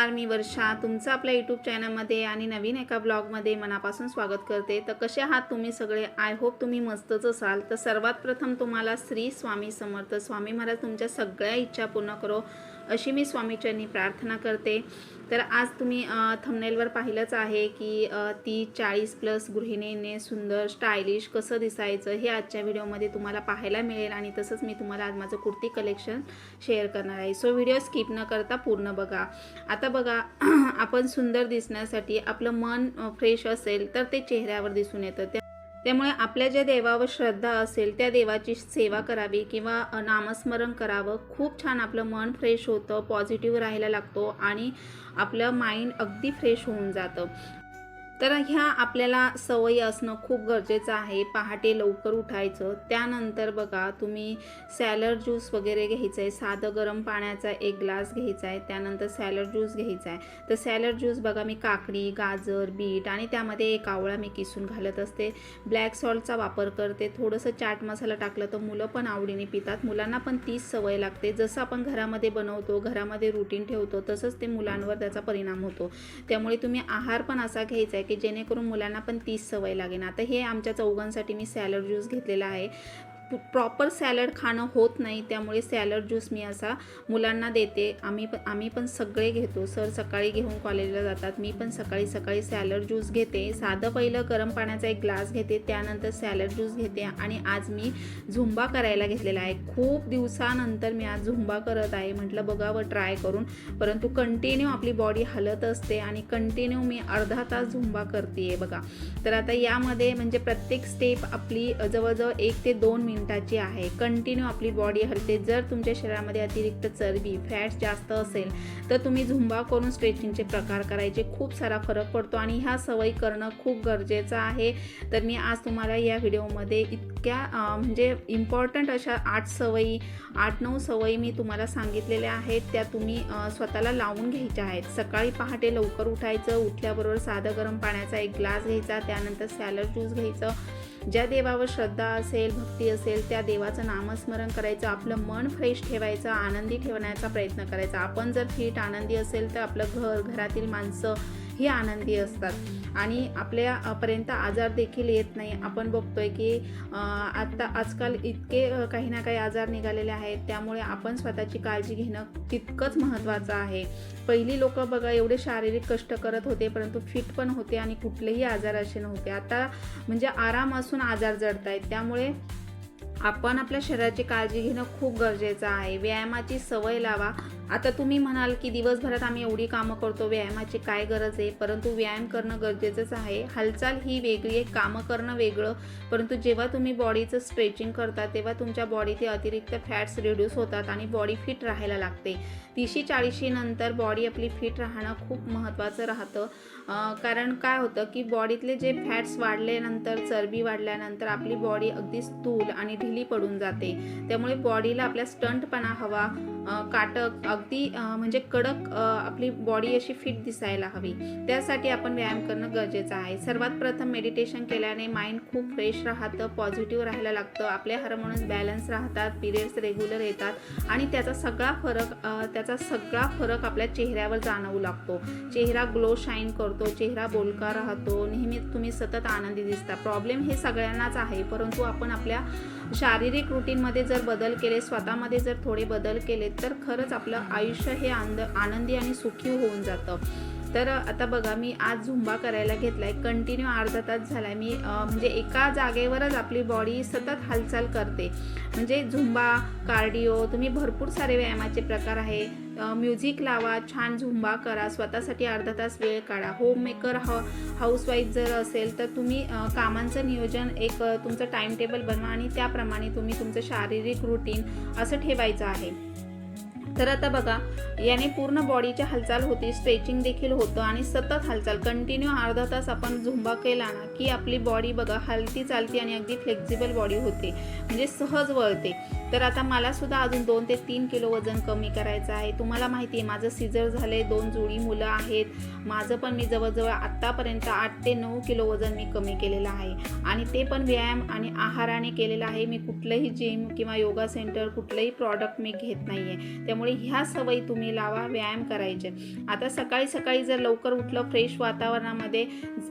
नमस्कार मी वर्षा तुमचं आपल्या यूट्यूब चॅनलमध्ये आणि नवीन एका ब्लॉगमध्ये मनापासून स्वागत करते. तर कसे आहात तुम्ही सगळे? आय होप तुम्ही मस्तच असाल. तर सर्वात प्रथम तुम्हाला श्री स्वामी समर्थ. स्वामी महाराज तुमच्या सगळ्या इच्छा पूर्ण करो अशी मी स्वामीचरणी प्रार्थना करते. तर आज तुम्ही थंबनेलवर पाहिलंच आहे की ती चाळीस प्लस गृहिणीने सुंदर स्टायलिश कसं दिसायचं हे आजच्या व्हिडिओमध्ये तुम्हाला पाहायला मिळेल आणि तसंच मी तुम्हाला आज माझं कुर्ती कलेक्शन शेअर करणार आहे. सो व्हिडिओ स्किप न करता पूर्ण बघा. आता बघा आपण सुंदर दिसण्यासाठी आपलं मन फ्रेश असेल तर ते चेहऱ्यावर दिसून येतं. त्यामुळे आपल्या ज्या देवावर श्रद्धा असेल त्या देवाची सेवा करावी किंवा नामस्मरण करावं. खूप छान आपलं मन फ्रेश होतं पॉझिटिव्ह राहायला लागतो आणि आपलं माइंड अगदी फ्रेश होऊन जातं. तर ह्या आपल्याला सवयी असणं खूप गरजेचं आहे. पहाटे लवकर उठायचं. त्यानंतर बघा तुम्ही सॅलड ज्यूस वगैरे घ्यायचं आहे साधं गरम पाण्याचा एक ग्लास घ्यायचा आहे त्यानंतर सॅलड ज्यूस घ्यायचा आहे तर सॅलड ज्यूस बघा मी काकडी गाजर बीट आणि त्यामध्ये एक आवळा मी किसून घालत असते. ब्लॅक सॉल्टचा वापर करते. थोडंसं चाट मसाला टाकलं तर मुलं पण आवडीने पितात. मुलांना पण तीच सवय लागते. जसं आपण घरामध्ये बनवतो घरामध्ये रुटीन ठेवतो तसंच ते मुलांवर त्याचा परिणाम होतो. त्यामुळे तुम्ही आहार पण असा घ्यायचा आहे की जेणेकरून मुलांना पण तीच सवय लागेल. आता हे आमच्या चौघांसाठी मी सॅलड ज्यूस घेतलेला आहे. प्रॉपर सॅलड खाणं होत नाही त्यामुळे सॅलड ज्यूस मी असा मुलांना देते. आम्ही पण आम्ही पण सगळे घेतो. सर सकाळी घेऊन कॉलेजला जातात. मी पण सकाळी सकाळी सॅलड ज्यूस घेते. साधं पहिलं गरम पाण्याचा एक ग्लास घेते त्यानंतर सॅलड ज्यूस घेते आणि आज मी झुंबा करायला घेतलेला आहे. खूप दिवसानंतर मी आज झुंबा करत आहे. म्हटलं बघावं ट्राय करून. परंतु कंटिन्यू आपली बॉडी हलत असते आणि कंटिन्यू मी अर्धा तास झुंबा करते बघा. तर आता यामध्ये म्हणजे प्रत्येक स्टेप आपली जवळजवळ एक ते दोन मिनिट मिनिटाची आहे. कंटिन्यू आपली बॉडी हलते. जर तुमच्या शरीरामध्ये अतिरिक्त चरबी फॅट्स जास्त असेल तर तुम्ही झुंबा करून स्ट्रेचिंगचे प्रकार करायचे. खूप सारा फरक पडतो आणि ह्या सवयी करणं खूप गरजेचं आहे. तर मी आज तुम्हाला या व्हिडिओमध्ये इतक्या म्हणजे इम्पॉर्टंट अशा आठ सवयी आठ नऊ सवयी मी तुम्हाला सांगितलेल्या आहेत. त्या तुम्ही स्वतःला लावून घ्यायच्या आहेत. सकाळी पहाटे लवकर उठायचं उठल्याबरोबर साधं गरम पाण्याचा एक ग्लास घ्यायचा त्यानंतर सॅलड ज्यूस घ्यायचं ज्या देवावर श्रद्धा असेल भक्ती असेल त्या देवाचं नामस्मरण करायचं आपलं मन फ्रेश ठेवायचं आनंदी ठेवण्याचा प्रयत्न करायचा. आपण जर फिट आनंदी असेल तर आपलं घर घरातील माणसं ही आनंदी असतात. आणि आपल्यापर्यंत आजार देखील येत नाही. आपण बघतोय की आत्ता आजकाल इतके काही ना काही आजार निघालेले आहेत. त्यामुळे आपण स्वतःची काळजी घेणं तितकंच महत्त्वाचं आहे. पहिली लोक बघा एवढे शारीरिक कष्ट करत होते परंतु फिट पण होते आणि कुठलेही आजार असे नव्हते. आता म्हणजे आराम असून आजार जडत आहेत त्यामुळे आपण आपल्या शरीराची काळजी घेणं खूप गरजेचं आहे. व्यायामाची सवय लावा. आता तुम्ही म्हणाल की दिवसभरात आम्ही एवढी कामं करतो व्यायामाची काय गरज आहे? परंतु व्यायाम करणं गरजेचंच आहे. हालचाल ही वेगळी आहे कामं करणं वेगळं. परंतु जेव्हा तुम्ही बॉडीचं स्ट्रेचिंग करता तेव्हा तुमच्या बॉडीचे अतिरिक्त फॅट्स रिड्यूस होतात आणि बॉडी फिट राहायला लागते. तीसशे चाळीशी नंतर बॉडी आपली फिट राहणं खूप महत्त्वाचं राहतं. कारण काय होतं की बॉडीतले जे फॅट्स वाढल्यानंतर चरबी वाढल्यानंतर आपली बॉडी अगदी स्थूल आणि ढिली पडून जाते. त्यामुळे बॉडीला आपल्या स्टंटपणा हवा काटक अगदी म्हणजे कडक आपली बॉडी अशी फिट दिसायला हवी. त्यासाठी आपण व्यायाम करणं गरजेचं आहे. सर्वात प्रथम मेडिटेशन केल्याने माइंड खूप फ्रेश राहतं पॉझिटिव्ह राहायला लागतं. आपले हार्मोन्स बॅलन्स राहतात पिरियड्स रेग्युलर येतात आणि त्याचा सगळा फरक त्याचा सगळा फरक आपल्या चेहऱ्यावर जाणवू लागतो. चेहरा ग्लो शाईन करतो चेहरा बोलका राहतो. नेहमी तुम्ही सतत आनंदी दिसता. प्रॉब्लेम हे सगळ्यांनाच आहे परंतु आपण आपल्या शारीरिक रुटीनमध्ये जर बदल केले स्वतःमध्ये जर थोडे बदल केले तर खरंच आपलं आयुष्य हे आंद आनंदी आणि सुखी होऊन जातं. तर आता बघा मी आज झुंबा करायला घेतला आहे कंटिन्यू अर्धा तास झाला आहे मी म्हणजे एका जागेवरच आपली बॉडी सतत हालचाल करते. म्हणजे झुंबा कार्डिओ तुम्ही भरपूर सारे व्यायामाचे प्रकार आहे. म्युझिक लावा छान झुंबा करा स्वतःसाठी अर्धा तास वेळ काढा. होममेकर ह हाऊसवाईफ जर असेल तर तुम्ही कामांचं नियोजन एक तुमचं टाईमटेबल बनवा आणि त्याप्रमाणे तुम्ही तुमचं शारीरिक रुटीन असं ठेवायचं आहे. तर आता बघा याने पूर्ण बॉडीची हालचाल होती स्ट्रेचिंग देखील होतं आणि सतत हालचाल. कंटिन्यू अर्धा तास आपण झुंबा केला ना की आपली बॉडी बघा हलती चालती आणि अगदी फ्लेक्झिबल बॉडी होते. म्हणजे सहज वळते. तर आता मला सुद्धा अजून दोन ते तीन किलो वजन कमी करायचं आहे. तुम्हाला माहिती आहे माझं सिजर झाले दोन जुळी मुलं आहेत. माझं पण मी जवळजवळ आत्तापर्यंत आठ ते नऊ किलो वजन मी कमी केलेलं आहे. आणि ते पण व्यायाम आणि आहाराने केलेलं आहे. मी कुठलंही जिम किंवा योगा सेंटर कुठलंही प्रॉडक्ट मी घेत नाही आहे त्यामुळे त्यामुळे ह्या सवयी तुम्ही लावा व्यायाम करायचे. आता सकाळी सकाळी जर लवकर उठलं फ्रेश वातावरणामध्ये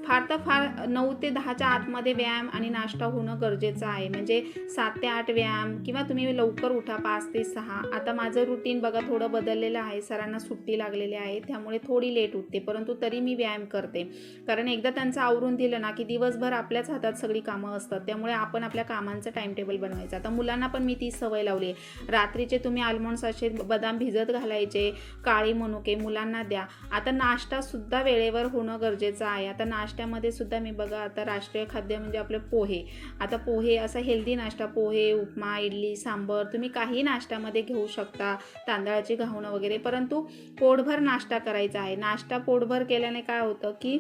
फार तर फार नऊ ते दहाच्या आतमध्ये व्यायाम आणि नाश्ता होणं गरजेचं आहे. म्हणजे सात ते आठ व्यायाम किंवा तुम्ही लवकर उठा पाच ते सहा. आता माझं रुटीन बघा थोडं बदललेलं आहे. सरांना सुट्टी लागलेली आहे त्यामुळे थोडी लेट उठते परंतु तरी मी व्यायाम करते. कारण एकदा त्यांचं आवरून दिलं ना की दिवसभर आपल्याच हातात सगळी कामं असतात. त्यामुळे आपण आपल्या कामांचं टाइम टेबल बनवायचं. आता मुलांना पण मी ती सवय लावली आहे. रात्रीचे तुम्ही आल्मंड्स असे बदाम भिजत घालायचे काळी मनुके मुलांना द्या. आता नाश्तासुद्धा वेळेवर होणं गरजेचं आहे. आता नाश्त्यामध्ये सुद्धा मी बघा आता राष्ट्रीय खाद्य म्हणजे आपले पोहे. आता पोहे असा हेल्दी नाश्ता पोहे उपमा इडली सांबर तुम्ही काही नाश्त्यामध्ये घेऊ शकता तांदळाची घावणं वगैरे. परंतु पोटभर नाश्ता करायचा आहे. नाश्ता पोटभर केल्याने काय होतं की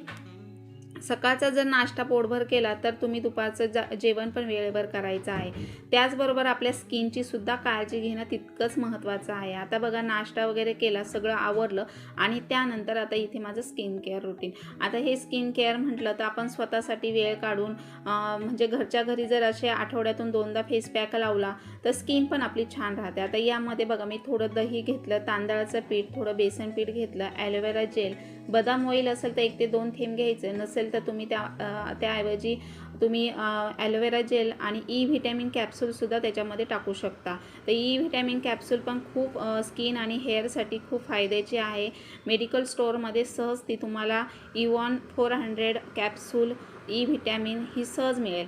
सकाळचा जर नाश्ता पोटभर केला तर तुम्ही दुपारचं जा जेवण पण वेळेवर करायचं आहे. त्याचबरोबर आपल्या स्किनची सुद्धा काळजी घेणं तितकंच महत्त्वाचं आहे. आता बघा नाश्ता वगैरे केला सगळं आवरलं आणि त्यानंतर आता इथे माझं स्किन केअर रुटीन. आता हे स्किन केअर म्हटलं तर आपण स्वतःसाठी वेळ काढून म्हणजे घरच्या घरी जर असे आठवड्यातून दोनदा फेस पॅक लावला तर स्किन पण आपली छान राहते. आता यामध्ये बघा मी थोडं दही घेतलं तांदळाचं पीठ थोडं बेसन पीठ घेतलं ॲलोवेरा जेल बदाम ऑइल असेल तर एक ते दोन थेंब घ्यायचे. नसेल तर तुम्ही त्या त्याऐवजी तुम्ही ॲलोवेरा जेल आणि ई व्हिटॅमिन कॅप्सूलसुद्धा त्याच्यामध्ये टाकू शकता. तर ई व्हिटॅमिन कॅप्सूल पण खूप स्किन आणि हेअरसाठी खूप फायद्याची आहे. मेडिकल स्टोअरमध्ये सहज ती तुम्हाला Evion four hundred capsule E vitamin ही सहज मिळेल.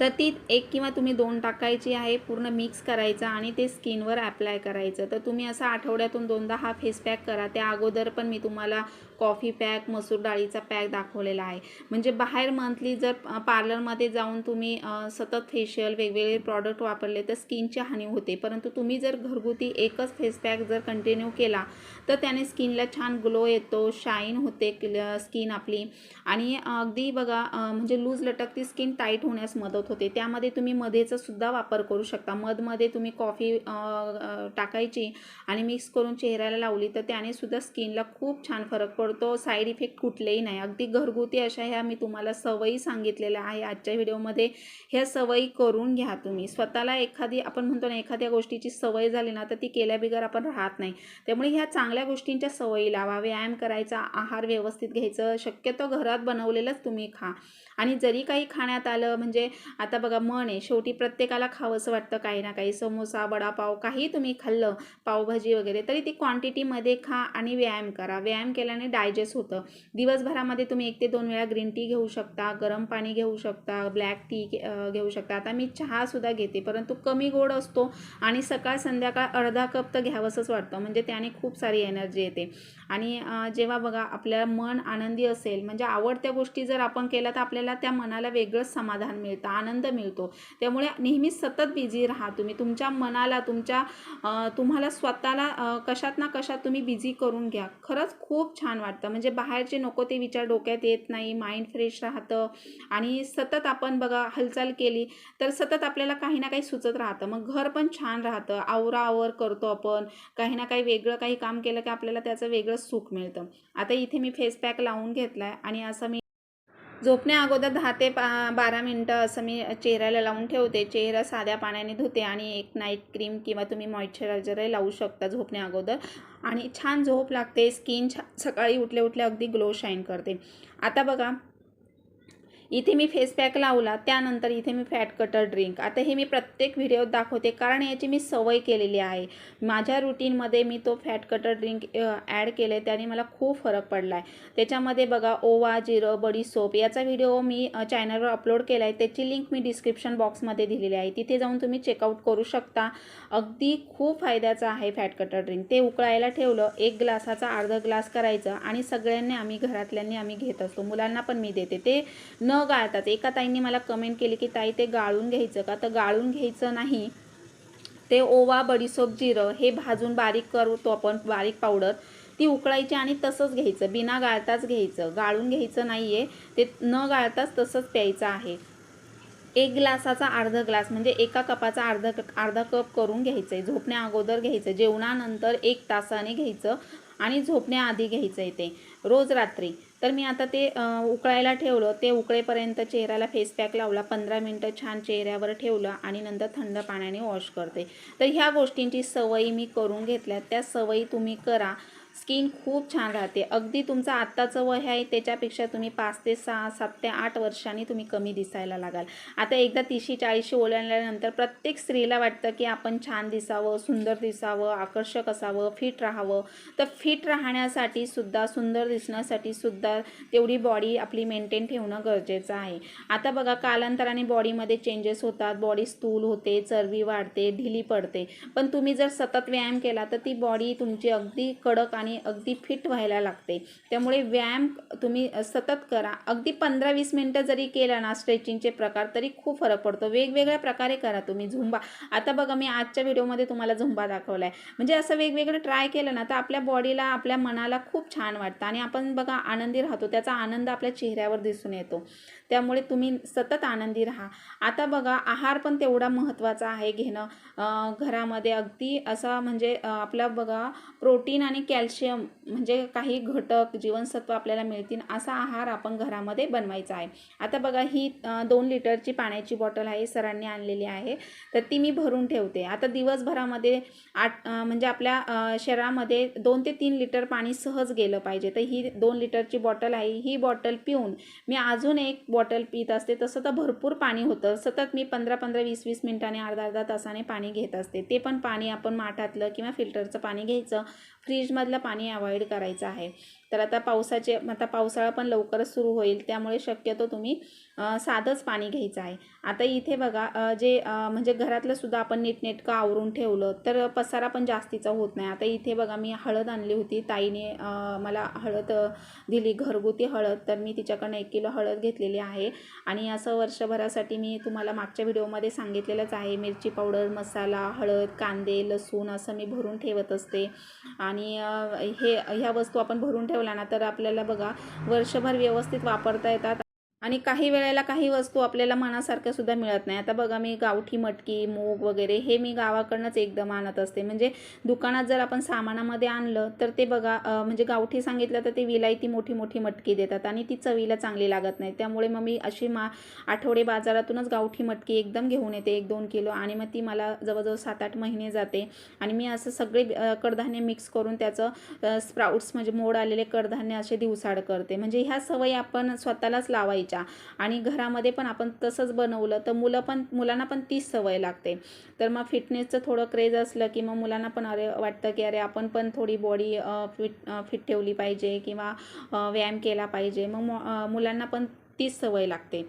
तर ती एक किंवा तुम्ही दोन टाकायची आहे पूर्ण मिक्स करायचं आणि ते स्किनवर अप्लाय करायचं. तर तुम्ही असं आठवड्यातून दोनदा हा फेस पॅक करा. त्या अगोदर पण मी तुम्हाला कॉफी पॅक मसूर डाळीचा पॅक दाखवलेला आहे. म्हणजे बाहेर मंथली जर पार्लरमध्ये जाऊन तुम्ही सतत फेशियल वेगवेगळे प्रॉडक्ट वापरले तर स्किनची हानी होते. परंतु तुम्ही जर घरगुती एकच फेस पॅक जर कंटिन्यू केला तर त्याने स्किनला छान ग्लो येतो शाईन होते स्किन आपली. आणि अगदी बघा म्हणजे लूज लटकती स्किन टाईट होण्यास मदत होते. त्यामध्ये तुम्ही मधेचा सुद्धा वापर करू शकता. मधमध्ये तुम्ही कॉफी टाकायची आणि मिक्स करून चेहऱ्याला लावली तर त्याने सुद्धा स्किनला खूप छान फरक पडतो. साईड इफेक्ट कुठलेही नाही. अगदी घरगुती अशा ह्या मी तुम्हाला सवयी सांगितलेल्या आहे. आजच्या व्हिडिओमध्ये ह्या सवयी करून घ्या तुम्ही. स्वतःला एखादी आपण म्हणतो ना एखाद्या गोष्टीची सवय झाली ना तर ती केल्याबिगर आपण राहत नाही. त्यामुळे ह्या चांगल्या गोष्टींच्या सवयी लावा. व्यायाम करायचा आहार व्यवस्थित घ्यायचं शक्यतो घरात बनवलेलंच तुम्ही खा. आणि जरी काही खाण्यात आलं म्हणजे आता बघा मन आहे शेवटी प्रत्येकाला खावंसं वाटतं काही ना काही. समोसा वडापाव काही तुम्ही खाल्लं पावभाजी वगैरे तरी ती क्वांटिटीमध्ये खा आणि व्यायाम करा. व्यायाम केल्याने डायजेस्ट होतं. दिवसभरामध्ये तुम्ही एक ते दोन वेळा ग्रीन टी घेऊ शकता गरम पाणी घेऊ शकता ब्लॅक टी घेऊ शकता. आता मी चहासुद्धा घेते परंतु कमी गोड असतो आणि सकाळ संध्याकाळ अर्धा कप तर घ्यावंसंच वाटतं. म्हणजे त्याने खूप सारी एनर्जी येते. आणि जेव्हा बघा आपल्याला मन आनंदी असेल म्हणजे आवडत्या गोष्टी जर आपण केल्या तर आपल्याला त्या मनाला वेगळंच समाधान मिळतं आनंद मिळतो. त्यामुळे नेहमी सतत बिझी राहा तुम्ही. तुमच्या मनाला तुमच्या तुम्हाला स्वतःला कशात ना कशात तुम्ही बिझी करून घ्या. खरंच खूप छान वाटतं. म्हणजे बाहेरचे नको ते विचार डोक्यात येत नाही माइंड फ्रेश राहतं आणि सतत आपण बघा हालचाल केली तर सतत आपल्याला काही ना काही सुचत राहतं. मग घर पण छान राहतं. आवराआवर करतो आपण. काही ना काही वेगळं काही काम केलं की आपल्याला त्याचं वेगळं सुख मिळतं. आता इथे मी फेस पॅक लावून घेतला आहे आणि असं मी झोपण्या अगोदर दहा ते पा बारा मिनटं असं मी चेहऱ्याला लावून ठेवते. चेहरा साध्या पाण्याने धुते आणि एक नाईट क्रीम किंवा तुम्ही मॉइश्चरायझरही लावू शकता झोपण्या अगोदर. आणि छान झोप लागते. स्किन छा सकाळी उठल्या उठल्या अगदी ग्लो शाईन करते. आता बघा इथे मी फेस पॅक लावला त्यानंतर इथे मी फॅट कटर ड्रिंक आता हे मी प्रत्येक व्हिडिओत दाखवते कारण याची मी सवय केलेली आहे. माझ्या रुटीनमध्ये मी तो फॅट कटर ड्रिंक ॲड केलं आहे त्याने मला खूप फरक पडला आहे त्याच्यामध्ये बघा ओवा जिरं बडी सोप याचा व्हिडिओ मी चॅनलवर अपलोड केला आहे त्याची लिंक मी डिस्क्रिप्शन बॉक्समध्ये दिलेली आहे. तिथे जाऊन तुम्ही चेकआउट करू शकता. अगदी खूप फायद्याचं आहे फॅट कटर ड्रिंक ते उकळायला ठेवलं एक ग्लासाचा अर्धा ग्लास करायचं आणि सगळ्यांनी आम्ही घरातल्यांनी आम्ही घेत असतो. मुलांना पण मी देते. ते न गाळतात एका ताईंनी मला कमेंट केली की ताई ते गाळून घ्यायचं का? तर गाळून घ्यायचं नाही. ते ओवा बडीसोप जिरं हे भाजून बारीक करतो आपण बारीक पावडर. ती उकळायची आणि तसंच घ्यायचं. बिना गाळताच घ्यायचं. गाळून घ्यायचं नाही आहे ते न गाळताच तसंच प्यायचं आहे. एक ग्लासाचा अर्धा ग्लास म्हणजे एका कपाचा अर्धा अर्धा कप करून घ्यायचं आहे झोपण्या अगोदर घ्यायचं. जेवणानंतर एक तासाने घ्यायचं आणि झोपण्याआधी घ्यायचं आहे ते. रोज रात्री. तर मी आता ते उकळायला ठेवलं. ते उकळेपर्यंत चेहऱ्याला फेस पॅक लावला. पंधरा मिनटं छान चेहऱ्यावर ठेवलं आणि नंतर थंड पाण्याने वॉश करते. तर ह्या गोष्टींची सवयी मी करून घेतल्या त्या सवयी तुम्ही करा. स्किन खूप छान राहते. अगदी तुमचं आत्ताचं वय आहे त्याच्यापेक्षा तुम्ही पाच ते सहा सात ते आठ वर्षांनी तुम्ही कमी दिसायला लागाल. आता एकदा तीसशी चाळीसशी ओलांडल्यानंतर प्रत्येक स्त्रीला वाटतं की आपण छान दिसावं सुंदर दिसावं आकर्षक असावं फिट राहावं. तर फिट राहण्यासाठी सुद्धा सुंदर दिसण्यासाठी सुद्धा तेवढी बॉडी आपली मेंटेन ठेवणं गरजेचं आहे. आता बघा कालांतराने बॉडीमध्ये चेंजेस होतात. बॉडी स्थूल होते चरबी वाढते ढिली पडते. पण तुम्ही जर सतत व्यायाम केला तर ती बॉडी तुमची अगदी कडक आणि आणि अगदी फिट व्हायला लागते. त्यामुळे व्यायाम तुम्ही सतत करा. अगदी पंधरा वीस मिनटं जरी केलं ना स्ट्रेचिंगचे प्रकार तरी खूप फरक पडतो. वेगवेगळ्या प्रकारे करा तुम्ही झुंबा. आता बघा मी आजच्या व्हिडिओमध्ये तुम्हाला झुंबा दाखवला आहे म्हणजे असं वेगवेगळं ट्राय केलं ना तर आपल्या बॉडीला आपल्या मनाला खूप छान वाटतं. आणि आपण बघा आनंदी राहतो. त्याचा आनंद आपल्या चेहऱ्यावर दिसून येतो. त्यामुळे तुम्ही सतत आनंदी राहा. आता बघा आहार पण तेवढा महत्त्वाचा आहे घेणं. घरामध्ये अगदी असा म्हणजे आपला बघा प्रोटीन आणि कॅल्शियम म्हणजे काही घटक जीवनसत्व आपल्याला मिळतील असा आहार आपण घरामध्ये बनवायचा आहे. आता बघा ही दोन लिटरची पाण्याची बॉटल आहे सरांनी आणलेली आहे. तर ती मी भरून ठेवते. आता दिवसभरामध्ये आठ म्हणजे आपल्या शरीरामध्ये दोन ते तीन लिटर पाणी सहज गेलं पाहिजे. तर ही दोन लिटरची बॉटल आहे. ही बॉटल पिऊन मी अजून एक बॉटल पित असते. तसं तर भरपूर पाणी होतं. सतत मी पंधरा पंधरा वीस वीस मिनिटांनी अर्धा अर्धा तासाने पाणी घेत असते. ते पण पाणी आपण माठातलं किंवा फिल्टरचं पाणी घ्यायचं. फ्रीजमधलं पाणी अवॉइड करायचं आहे. तर आता पावसाचे आता पावसाळा पण लवकरच सुरू होईल त्यामुळे शक्यतो तुम्ही साधंच पाणी घ्यायचं आहे. आता इथे बघा जे म्हणजे घरातलं सुद्धा आपण नीटनेटकं आवरून ठेवलं तर पसारा पण जास्तीचा होत नाही. आता इथे बघा मी हळद आणली होती ताईने मला हळद दिली घरगुती हळद तर मी तिच्याकडनं एक किलो हळद घेतलेली आहे. आणि असं वर्षभरासाठी मी तुम्हाला मागच्या व्हिडिओमध्ये सांगितलेलंच आहे मिरची पावडर मसाला हळद कांदे लसूण असं मी भरून ठेवत असते. आणि हे ह्या वस्तू आपण भरून ठेवला ना तर आपल्याला बघा वर्षभर व्यवस्थित वापरता येतात. आणि काही वेळेला काही वस्तू आपल्याला मनासारख्या सुद्धा मिळत नाही. आता बघा मी गावठी मटकी मूग वगैरे हे मी गावाकडनंच एकदम आणत असते. म्हणजे दुकानात जर आपण सामानामध्ये आणलं तर ते बघा म्हणजे गावठी सांगितलं तर ते विलायती मोठी मोठी मटकी देतात आणि ती चवीला चांगली लागत नाही. त्यामुळे मग मी अशी मा आठवडे बाजारातूनच गावठी मटकी एकदम घेऊन येते एक दोन किलो आणि मग ती मला जवळजवळ सात आठ महिने जाते. आणि मी असं सगळे कडधान्य मिक्स करून त्याचं स्प्राउट्स म्हणजे मोड आलेले कडधान्य असे दिवसाड करते. म्हणजे ह्या सवयी आपण स्वतःलाच लावायची. लावायच्या आणि घरामध्ये पण आपण तसंच बनवलं तर मुलं पण मुलांना पण तीच सवय लागते. तर मग फिटनेसचं थोडं क्रेज असलं की मग मुलांना पण अरे वाटतं की अरे आपण पण थोडी बॉडी फिट फिट ठेवली पाहिजे किंवा व्यायाम केला पाहिजे. मग मुलांना पण तीच सवय लागते.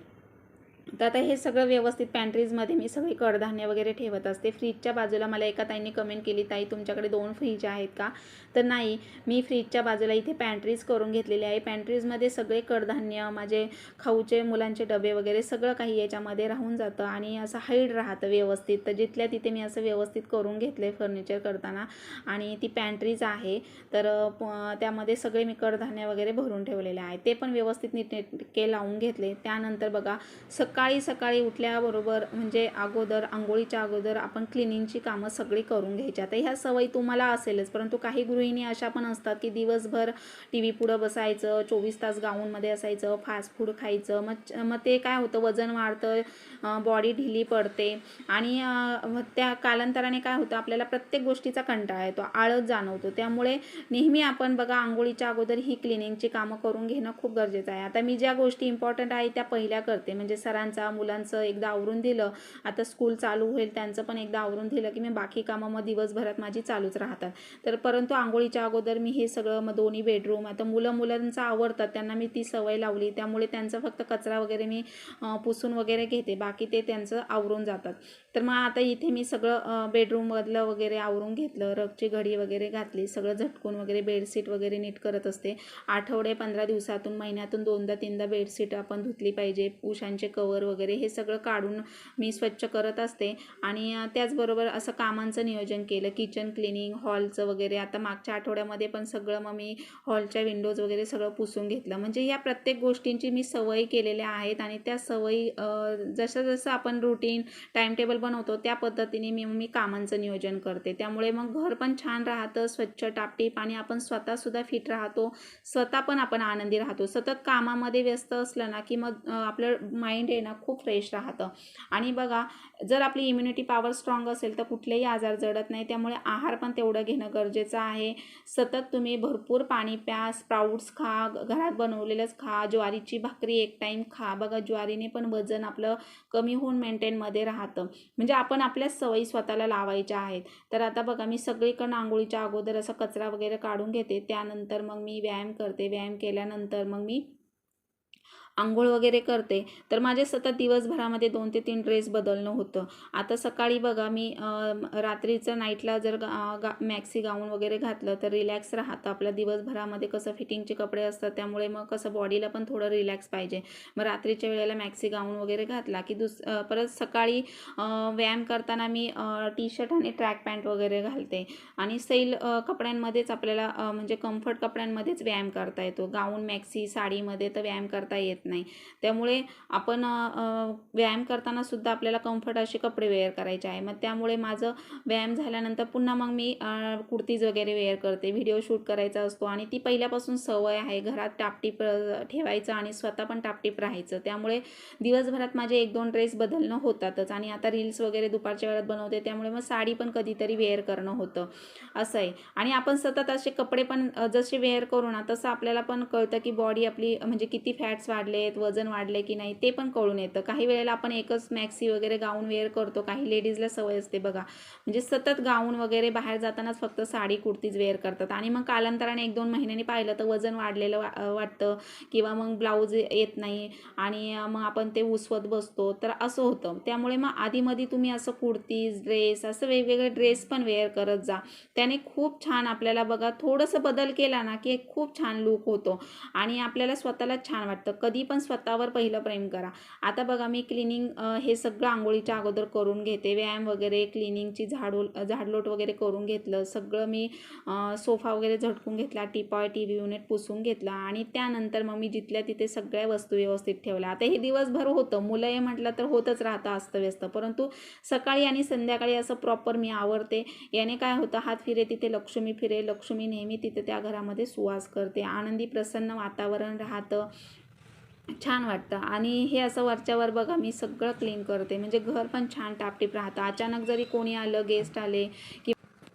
तर आता हे सगळं व्यवस्थित पॅन्ट्रीजमध्ये मी सगळी कडधान्य वगैरे ठेवत असते. फ्रीजच्या बाजूला मला एका ताईंनी कमेंट केली ताई तुमच्याकडे दोन फ्रीज आहेत का? तर नाही मी फ्रीजच्या बाजूला इथे पॅन्ट्रीज करून घेतलेली आहे. पॅन्ट्रीजमध्ये सगळे कडधान्य माझे खाऊचे मुलांचे डबे वगैरे सगळं काही याच्यामध्ये राहून जातं आणि असं हाईड राहतं व्यवस्थित. तर जिथल्या तिथे मी असं व्यवस्थित करून घेतलं फर्निचर करताना आणि ती पॅन्ट्रीज आहे तर प- त्यामध्ये सगळे मी कडधान्य वगैरे भरून ठेवलेले आहे. ते पण व्यवस्थित नीटनेटके लावून घेतले. त्यानंतर बघा सकाळी सकाळी उठल्याबरोबर म्हणजे अगोदर आंघोळीच्या अगोदर आपण क्लिनिंगची कामं सगळी करून घ्यायची. आता ह्या सवयी तुम्हाला असेलच परंतु काही गृहिणी अशा पण असतात की दिवसभर टी व्ही पुढं बसायचं चोवीस तास गाऊनमध्ये असायचं फास्ट फूड खायचं मग मग ते काय होतं वजन वाढतं बॉडी ढिली पडते. आणि मग त्या कालांतराने काय होतं आपल्याला प्रत्येक गोष्टीचा कंटाळा येतो आळस जाणवतो. त्यामुळे नेहमी आपण बघा आंघोळीच्या अगोदर ही क्लिनिंगची कामं करून घेणं खूप गरजेचं आहे. आता मी ज्या गोष्टी इम्पॉर्टंट आहे त्या पहिल्या करते. म्हणजे सरांचा मुलांचं एकदा आवरून दिलं आता स्कूल चालू होईल त्यांचं पण एकदा आवरून दिलं की मी बाकी कामं मग दिवसभरात माझी चालूच राहतात. तर परंतु आंघोळीच्या अगोदर मी हे सगळं मग दोन्ही बेडरूम आता मुलं मुलांचं आवडतात त्यांना मी ती सवय लावली. त्यामुळे त्यांचं फक्त कचरा वगैरे मी पुसून वगैरे घेते. बाकी ते त्यांचं आवरून जातात. तर मग आता इथे मी सगळं बेडरूममधलं वगैरे आवरून घेतलं रगची घडी वगैरे घातली सगळं झटकून वगैरे बेडशीट वगैरे नीट करत असते. आठवडे पंधरा दिवसातून महिन्यातून दोनदा तीनदा बेडशीट आपण धुतली पाहिजे उशांचे कवर वगैरे हे सगळं काढून मी स्वच्छ करत असते. आणि त्याचबरोबर असं कामांचं नियोजन केलं किचन क्लिनिंग हॉलचं वगैरे. आता मागच्या आठवड्यामध्ये पण सगळं मग मी हॉलच्या विंडोज वगैरे सगळं पुसून घेतलं. म्हणजे या प्रत्येक गोष्टींची मी सवयी केलेल्या आहेत आणि त्या सवयी अ, जसं जसं आपण रुटीन टाइम टेबल बनवतो त्या पद्धतीने मी मी कामांचं नियोजन करते. त्यामुळे मग घर पण छान राहतं स्वच्छ टापटीप आणि आपण स्वतःसुद्धा फिट राहतो. स्वतः पण आपण आनंदी राहतो. सतत कामामध्ये व्यस्त असलं ना की मग आपलं माइंड आहे ना खूप फ्रेश राहतं. आणि बघा जर आपली इम्युनिटी पॉवर स्ट्रॉंग असेल तर कुठलेही आजार जडत नाही. त्यामुळे आहार पण तेवढं घेणं गरजेचं आहे. सतत तुम्ही भरपूर पाणी प्या स्प्राऊट्स खा घरात बनवलेलंच खा. ज्वारीची भाकरी एक टाईम खा. बघा ज्वारीने पण वजन आपलं कमी होऊन मेंटेनमध्ये राहतं. म्हणजे आपण आपल्या सवयी स्वतःला लावायच्या आहेत. तर आता बघा मी सगळीकडनं आंघोळीच्या अगोदर असं कचरा वगैरे काढून घेते. त्यानंतर मग मी व्यायाम करते. व्यायाम केल्यानंतर मग मी आंघोळ वगैरे करते. तर माझे सतत दिवसभरामध्ये दोन ते तीन ड्रेस बदलणं होतं. आता सकाळी बघा मी रात्रीचं नाईटला जर गा गा मॅक्सी गाऊन वगैरे घातलं तर रिलॅक्स राहतं. आपल्या दिवसभरामध्ये कसं फिटिंगचे कपडे असतात त्यामुळे मग कसं बॉडीला पण थोडं रिलॅक्स पाहिजे. मग रात्रीच्या वेळेला मॅक्सी गाऊन वगैरे घातला की दुस परत सकाळी व्यायाम करताना मी टी शर्ट आणि ट्रॅक पॅन्ट वगैरे घालते. आणि सैल कपड्यांमध्येच आपल्याला म्हणजे कम्फर्ट कपड्यांमध्येच व्यायाम करता येतो. गाऊन मॅक्सी साडीमध्ये तर व्यायाम करता येत नाही. त्यामुळे आपण व्यायाम करताना सुद्धा आपल्याला कम्फर्ट असे कपडे वेअर करायचे आहे. मग त्यामुळे माझं व्यायाम झाल्यानंतर पुन्हा मग मी कुर्तीज वगैरे वेअर करते. व्हिडिओ शूट करायचा असतो आणि ती पहिल्यापासून सवय आहे. घरात टापटीप ठेवायचं आणि स्वतः पण टापटीप राहायचं. त्यामुळे दिवसभरात माझे एक दोन ड्रेस बदलणं होतातच आणि आता रील्स वगैरे दुपारच्या वेळात बनवते. त्यामुळे मग साडी पण कधीतरी वेअर करणं होतं. असं आहे. आणि आपण सतत असे कपडे पण जसे वेअर करू ना तसं आपल्याला पण कळतं की बॉडी आपली म्हणजे किती फॅट्स वाढले आहेत वजन वाढले की नाही ते पण कळून येतं. काही वेळेला आपण एकच मॅक्सी वगैरे गाऊन वेअर करतो काही लेडीजला सवय असते बघा. म्हणजे सतत गाऊन वगैरे बाहेर जातानाच फक्त साडी कुर्तीज वेअर करतात. आणि मग कालांतराने एक दोन महिन्यांनी पाहिलं तर वजन वाढलेलं वा वाटतं किंवा मग ब्लाऊज येत नाही आणि मग आपण ते उसवत बसतो. तर असं होतं. त्यामुळे मग आधीमध्ये तुम्ही असं कुर्तीज ड्रेस असं वेगवेगळे ड्रेस पण वेअर करत जा. त्याने खूप छान आपल्याला बघा थोडंसं बदल केला ना की एक खूप छान लूक होतो. आणि आपल्याला स्वतःला छान वाटतं. कधी पण स्वतःवर पहिलं प्रेम करा. आता बघा मी क्लिनिंग हे सगळं आंघोळीच्या अगोदर करून घेते. व्यायाम वगैरे क्लिनिंगची झाडू झाडलोट वगैरे करून घेतलं. सगळं मी सोफा वगैरे झटकून घेतला टीपॉय टी व्ही युनिट पुसून घेतला आणि त्यानंतर मग मी जिथल्या तिथे सगळ्या वस्तू व्यवस्थित ठेवल्या. आता हे दिवसभर होतं. मुलं हे म्हटलं तर होतच राहतं अस्तव्यस्त. परंतु सकाळी आणि संध्याकाळी असं प्रॉपर मी आवरते. याने काय होतं? हात फिरे तिथे लक्ष्मी फिरे. लक्ष्मी नेहमी तिथे त्या घरामध्ये सुवास करते. आनंदी प्रसन्न वातावरण राहतं. छान वाटतं. आणि हे असं वरच्यावर बघा मी सगळं क्लीन करते. म्हणजे घर पण छान टापटीप राहतं. अचानक जरी कोणी आलं गेस्ट आले की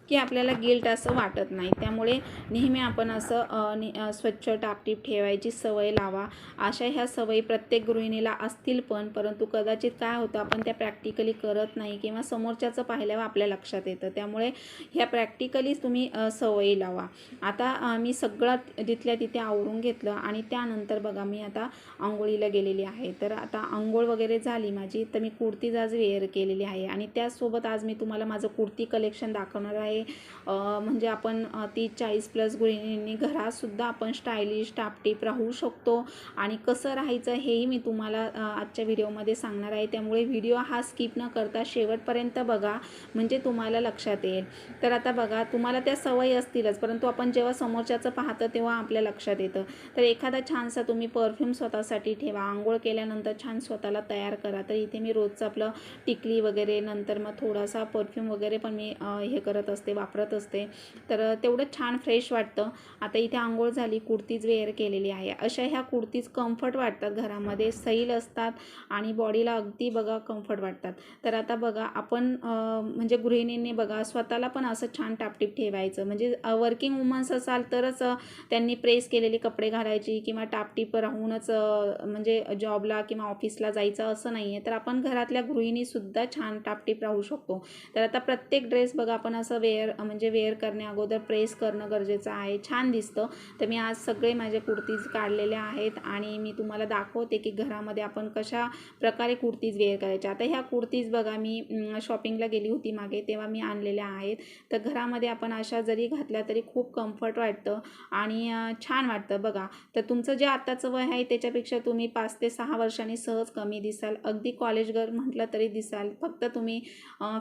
की आपल्याला गिल्ट असं वाटत नाही. त्यामुळे नेहमी आपण असं नि- स्वच्छ टापटीप ठेवायची सवय लावा. अशा ह्या सवयी प्रत्येक गृहिणीला असतील पण परंतु कदाचित काय होतं आपण त्या प्रॅक्टिकली करत नाही किंवा समोरच्याचं पाहिल्यावर आपल्या लक्षात येतं. त्यामुळे ह्या प्रॅक्टिकली तुम्ही सवयी लावा. आता मी सगळं तिथल्या तिथे आवरून घेतलं आणि त्यानंतर बघा मी आता आंघोळीला गेलेली आहे. तर आता आंघोळ वगैरे झाली माझी तर मी कुर्तीज आज वेअर केलेली आहे. आणि त्याचसोबत आज मी तुम्हाला माझं कुर्ती कलेक्शन दाखवणार आहे. अ, म्हणजे आपण ती तीस चाळीस प्लस गृहिणींनी घरातसुद्धा आपण स्टायलिश टापटीप राहू शकतो. आणि कसं राहायचं हेही मी तुम्हाला आजच्या व्हिडिओमध्ये सांगणार आहे. त्यामुळे व्हिडिओ हा स्किप न करता शेवटपर्यंत बघा. म्हणजे तुम्हाला लक्षात येईल. तर आता बघा तुम्हाला त्या सवयी असतीलच. परंतु आपण जेव्हा समोरच्याचं पाहतं तेव्हा आपल्या लक्षात येतं. तर एखादा छानसा तुम्ही परफ्यूम स्वतःसाठी ठेवा. आंघोळ केल्यानंतर छान स्वतःला तयार करा. तर इथे मी रोजचं आपलं टिकली वगैरे नंतर मग थोडासा परफ्यूम वगैरे पण मी हे करत असते. वापरत असते. तर तेवढं छान फ्रेश वाटतं. आता इथे आंघोळ झाली कुर्तीज वेअर केलेली आहे. अशा ह्या कुर्तीज कम्फर्ट वाटतात घरामध्ये. सैल असतात आणि बॉडीला अगदी बघा कम्फर्ट वाटतात. तर आता बघा आपण म्हणजे गृहिणींनी बघा स्वतःला पण असं छान टापटीप ठेवायचं. म्हणजे वर्किंग वुमन्स असाल तरच त्यांनी प्रेस केलेले कपडे घालायची किंवा टापटीप राहूनच म्हणजे जॉबला किंवा ऑफिसला जायचं असं नाही आहे तर आपण घरातल्या गृहिणीसुद्धा छान टापटीप राहू शकतो. तर आता प्रत्येक ड्रेस बघा आपण असं वेअर वेअर म्हणजे वेअर करण्या अगोदर प्रेस करणं गरजेचं आहे. छान दिसतं. तर मी आज सगळे माझे कुर्तीज काढलेल्या आहेत आणि मी तुम्हाला दाखवते की घरामध्ये आपण कशा प्रकारे कुर्तीज वेअर करायच्या. आता ह्या कुर्तीज बघा मी शॉपिंगला गेली होती मागे तेव्हा मी आणलेल्या आहेत. तर घरामध्ये आपण अशा जरी घातल्या तरी खूप कम्फर्ट वाटतं आणि छान वाटतं बघा. तर तुमचं जे आत्ताचं वय आहे त्याच्यापेक्षा तुम्ही पाच ते सहा वर्षांनी सहज कमी दिसाल. अगदी कॉलेज घर म्हटलं तरी दिसाल. फक्त तुम्ही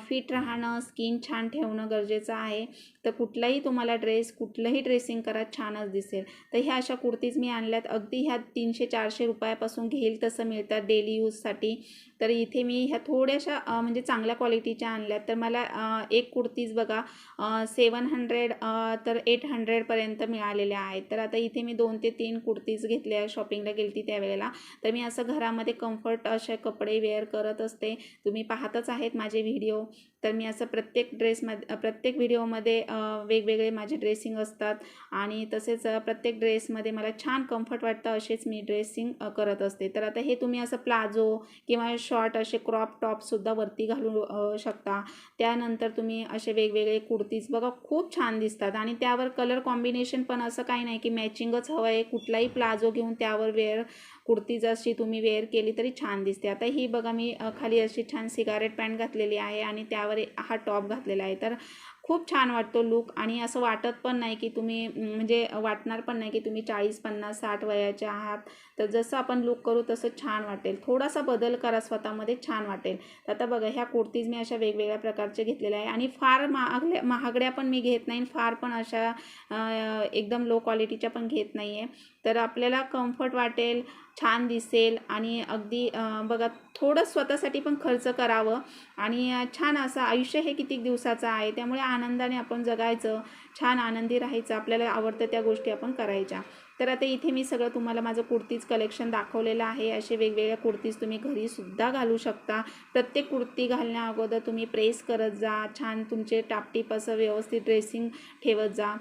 फिट राहणं स्किन छान ठेवणं गरजेचं आहे तर कुठलाही तुम्हाला ड्रेस कुठलंही ड्रेसिंग करा छानच दिसेल. तर ह्या अशा कुर्तीज मी आणल्यात. अगदी ह्या तीनशे चारशे रुपयापासून घेईल तसं मिळतात डेली यूजसाठी. तर इथे मी ह्या थोड्याशा म्हणजे चांगल्या क्वालिटीच्या आणल्यात. तर मला एक कुर्तीज बघा सेवन हंड्रेड तर एट हंड्रेडपर्यंत मिळालेल्या आहेत. तर आता इथे मी दोन ते तीन कुर्तीज घेतल्या शॉपिंगला गेली त्यावेळेला. तर मी असं घरामध्ये कम्फर्ट असे कपडे वेअर करत असते. तुम्ही पाहतच आहेत माझे व्हिडिओ. तर मी असं प्रत्येक ड्रेसमध्ये प्रत्येक व्हिडिओमध्ये वेगवेगळे माझे ड्रेसिंग असतात. आणि तसेच प्रत्येक ड्रेसमध्ये मला छान कम्फर्ट वाटतं असेच मी ड्रेसिंग करत असते. तर आता हे तुम्ही असं प्लाझो किंवा शॉर्ट असे क्रॉप टॉपसुद्धा वरती घालू शकता. त्यानंतर तुम्ही असे वेगवेगळे कुर्तीज बघा खूप छान दिसतात. आणि त्यावर कलर कॉम्बिनेशन पण असं काही नाही की मॅचिंगच हवं आहे. कुठलाही प्लाझो घेऊन त्यावर वेअर कुर्तीज अशी तुम्ही वेअर केली तरी छान दिसते. आता ही बघा मी खाली अशी छान सिगारेट पॅन्ट घातलेली आहे आणि त्यावर हा टॉप घातलेला आहे. तर खूप छान वाटतो लुक आणि असं वाटत पण नाही की तुम्ही म्हणजे वाटणार पण नाही की तुम्ही चाळीस पन्नास साठ वयाच्या आहात. तर जसं आपण लुक करू तसं छान वाटेल. थोडासा बदल करा स्वतःमध्ये छान वाटेल. तर आता बघा ह्या कुर्तीज मी अशा वेगवेगळ्या प्रकारचे घेतलेल्या आहे आणि फार महागल्या महागड्या पण मी घेत नाही फार पण अशा एकदम लो क्वालिटीच्या पण घेत नाही आहे तर आपल्याला कम्फर्ट वाटेल छान दिसेल आणि अगदी बघा थोडं स्वतःसाठी पण खर्च करावं आणि छान असं आयुष्य हे किती दिवसाचं आहे त्यामुळे आनंदाने आपण जगायचं छान आनंदी राहायचं आपल्याला आवडतं त्या गोष्टी आपण करायच्या. तर आता इथे मी सगळं तुम्हाला माझं कुर्तीज कलेक्शन दाखवलेलं आहे. असे वेगवेगळ्या कुर्तीज तुम्ही घरीसुद्धा घालू शकता. प्रत्येक कुर्ती घालण्या अगोदर तुम्ही प्रेस करत जा. छान तुमचे टापटीप असं व्यवस्थित ड्रेसिंग ठेवत जा.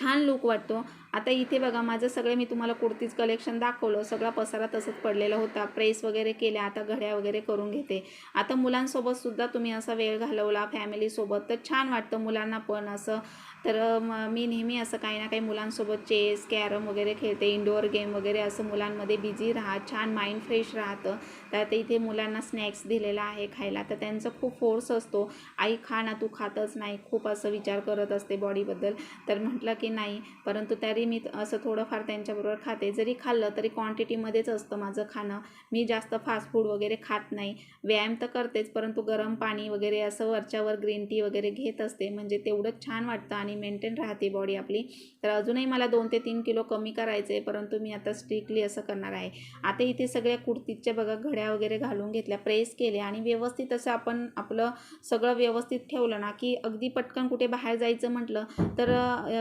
छान लुक वाटतो. आता इथे बघा माझं सगळे मी तुम्हाला कुर्तीज कलेक्शन दाखवलं. सगळा पसारा तसंच पडलेला होता. प्रेस वगैरे केल्या आता घड्या वगैरे करून घेते. आता मुलांसोबत सुद्धा तुम्ही असा वेळ घालवला फॅमिलीसोबत तर छान वाटतं मुलांना पण असं. तर मी नेहमी असं काही ना काही मुलांसोबत चेस कॅरम वगैरे खेळते इंडोअर गेम वगैरे असं मुलांमध्ये बिझी राहा छान माइंड फ्रेश राहतं. तर आता इथे मुलांना स्नॅक्स दिलेला आहे खायला. तर त्यांचा खूप फोर्स असतो. आई खा ना तू खातच नाही. खूप असं विचार करत असते बॉडीबद्दल तर म्हटलं की नाही परंतु तरी मी असं थोडंफार त्यांच्याबरोबर खाते. जरी खाल्लं तरी क्वांटिटीमध्येच असतं माझं खाणं. मी जास्त फास्ट फूड वगैरे खात नाही. व्यायाम तर करतेच परंतु गरम पाणी वगैरे असं वरच्यावर ग्रीन टी वगैरे घेत असते. म्हणजे तेवढंच छान वाटतं आणि मेंटेन राहते बॉडी आपली. तर अजूनही मला दोन ते तीन किलो कमी करायचं आहे परंतु मी आता स्ट्रिक्टली असं करणार आहे. आता इथे सगळ्या कुर्तीच्या बघा घड्या वगैरे घालून घेतल्या प्रेस केल्या आणि व्यवस्थित असं आपण आपलं सगळं व्यवस्थित ठेवलं ना की अगदी पटकन कुठे बाहेर जायचं म्हटलं तर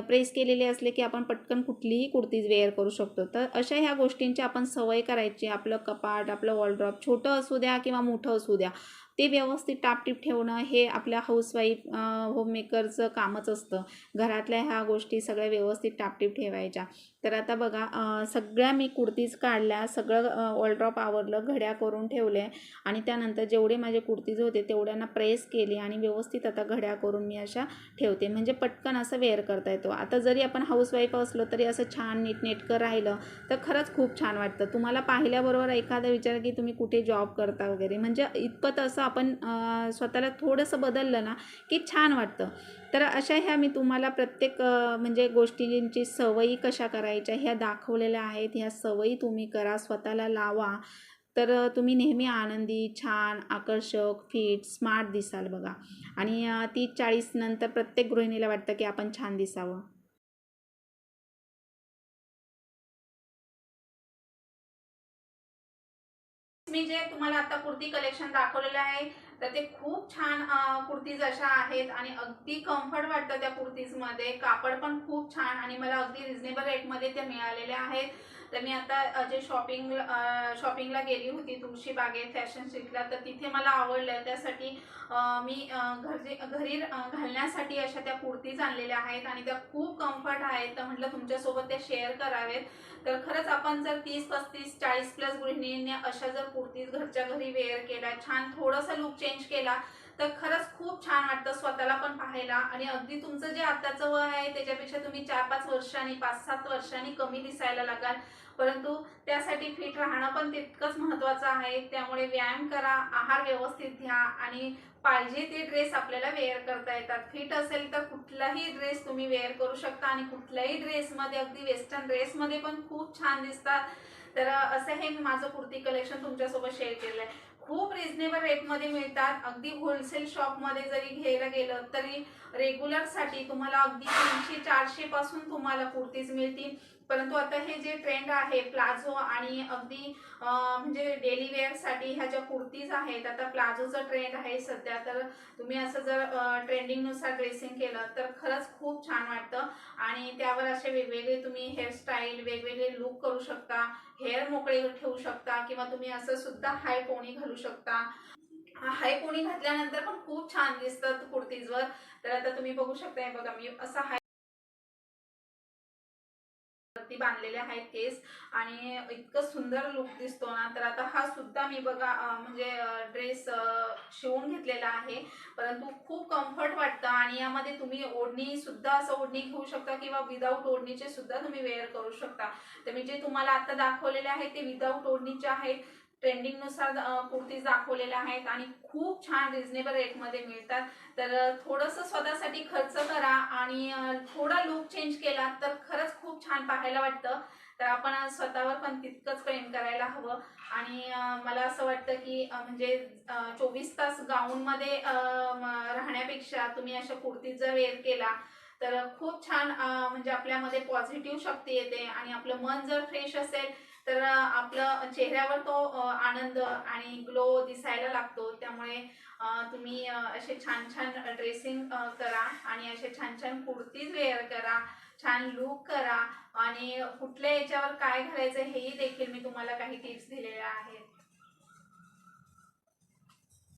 प्रेस केलेले असले की आपण पटकन कुठलीही कुर्तीज वेअर करू शकतो. तर अशा ह्या गोष्टींची आपण सवय करायची. आपलं कपाट आपलं वॉलड्रॉप छोटं असू द्या किंवा मोठं असू द्या. ते व्यवस्थित टापटीप ठेवणं हे आपल्या हाऊसवाईफ होममेकरचं कामच असतं. घरातल्या ह्या गोष्टी सगळ्या व्यवस्थित टापटीप ठेवायच्या. तर आता बघा सगळ्या मी कुर्तीज काढल्या सगळं वॉलड्रॉप आवरलं घड्या करून ठेवल्या आणि त्यानंतर जेवढे माझे कुर्तीज होते तेवढ्यांना प्रेस केली आणि व्यवस्थित आता घड्या करून मी अशा ठेवते. म्हणजे पटकन असं वेअर करता येतो. आता जरी आपण हाऊसवाईफ असलो तरी असं छान नीटनेटकं राहिलं तर खरंच खूप छान वाटतं. तुम्हाला पाहिल्याबरोबर एखादा विचार की तुम्ही कुठे जॉब करता वगैरे. म्हणजे इतपत असं आपण स्वतःला थोडंसं बदललं ना की छान वाटतं. तर अशा ह्या मी तुम्हाला प्रत्येक म्हणजे गोष्टींची सवयी कशा करायच्या ह्या दाखवलेल्या आहेत. ह्या सवयी तुम्ही करा स्वतःला लावा. तर तुम्ही नेहमी आनंदी छान आकर्षक फिट स्मार्ट दिसाल बघा. आणि ती तीस चाळीस नंतर प्रत्येक गृहिणीला वाटतं की आपण छान दिसावं. मी जे तुम्हाला आता कुर्ती कलेक्शन दाखवलेलं आहे तर ते खूप छान कुर्तीज अशा आहेत आणि अगदी कम्फर्ट वाटतं त्या कुर्तीजमध्ये. कापड पण खूप छान आणि मला अगदी रिझनेबल रेटमध्ये त्या मिळालेल्या आहेत. तर मी आता जे शॉपिंग शॉपिंगला गेली होती तुळशी बागेत फॅशन स्ट्रीटला तर तिथे मला आवडलं. त्यासाठी मी घरजे घरचे घरी घालण्यासाठी अशा त्या कुर्तीज आणलेल्या आहेत आणि त्या खूप कम्फर्ट आहेत. तर म्हटलं तुमच्यासोबत त्या शेअर करावेत. तर खरंच आपण जर तीस पस्तीस चाळीस प्लस गृहिणींनी अशा जर कुर्तीज घरच्या घरी वेअर केल्या छान थोडासा लुक चेंज केला तर खरंच खूप छान वाटतं स्वतःला पण पाहायला. आणि अगदी तुमचं जे आताचं वय आहे त्याच्यापेक्षा तुम्ही चार पाच वर्षांनी पाच सात वर्षांनी कमी दिसायला लागाल. परंतु त्यासाठी फिट राहणं पण तितकंच महत्वाचं आहे. त्यामुळे व्यायाम करा आहार व्यवस्थित घ्या आणि पाहिजे ते ड्रेस आपल्याला वेअर करता येतात. फिट असेल तर कुठलाही ड्रेस तुम्ही वेअर करू शकता आणि कुठल्याही ड्रेसमध्ये अगदी वेस्टर्न ड्रेसमध्ये पण खूप छान दिसतात. तर असं हे मी माझं कुर्ती कलेक्शन तुमच्यासोबत शेअर केलं आहे खूप रिजनेबल रेटमध्ये मिळतात. अगदी होलसेल शॉपमध्ये जरी घ्यायला गेलं तरी रेग्युलरसाठी तुम्हाला अगदी तीनशे चारशे पासून तुम्हाला कुर्तीज मिळतील. परंतु आता हे जे ट्रेंड आहे प्लाझो आणि अगदी म्हणजे डेली वेअरसाठी ह्या ज्या कुर्तीज आहेत आता प्लाझोचा ट्रेंड आहे सध्या. तर तुम्ही असं जर ट्रेंडिंगनुसार ड्रेसिंग केलं तर खरंच खूप छान वाटतं. आणि त्यावर असे वेगवेगळे तुम्ही हेअरस्टाईल वेगवेगळे लुक करू शकता हेअर मोकळे ठेवू शकता किंवा तुम्ही असं सुद्धा हाय पोणी घालू शकता. हाय पोणी घातल्यानंतर पण खूप छान दिसतात कुर्तीजवर. तर आता तुम्ही बघू शकता हे बघा मी असं हाय बांधलेले आहेत केस. आणि इतकं सुंदर लुक दिसतो ना. तर आता हा सुद्धा मी बघा म्हणजे ड्रेस शिवून घेतलेला आहे. परंतु खूप कम्फर्ट वाटतं. आणि यामध्ये तुम्ही ओढणी सुद्धा असं ओढणी घेऊ शकता किंवा विदाऊट ओढणीचे सुद्धा तुम्ही वेअर करू शकता. तर मी जे तुम्हाला आता दाखवलेले आहेत ते विदाऊट ओढणीचे आहेत. ट्रेंडिंगनुसार कुर्तीज दाखवलेल्या आहेत आणि खूप छान रिझनेबल रेटमध्ये मिळतात. तर थोडंसं स्वतःसाठी खर्च करा आणि थोडा लुक चेंज केला तर खरंच खूप छान पाहायला वाटतं. तर आपण स्वतःवर पण तितकंच प्रेम करायला हवं. आणि मला असं वाटतं की म्हणजे चोवीस तास गाऊनमध्ये राहण्यापेक्षा तुम्ही अशा कुर्तीज जर वेअर केला तर खूप छान म्हणजे आपल्यामध्ये पॉझिटिव्ह शक्ती येते आणि आपलं मन जर फ्रेश असेल तर आपलं चेहऱ्यावर तो आनंद आणि ग्लो दिसायला लागतो. त्यामुळे तुम्ही असे छान छान ड्रेसिंग करा आणि असे छान छान कुर्तीज वेअर करा छान लुक करा आणि कुठल्या याच्यावर काय घालायचं हेही देखील मी तुम्हाला काही टिप्स दिलेल्या आहेत.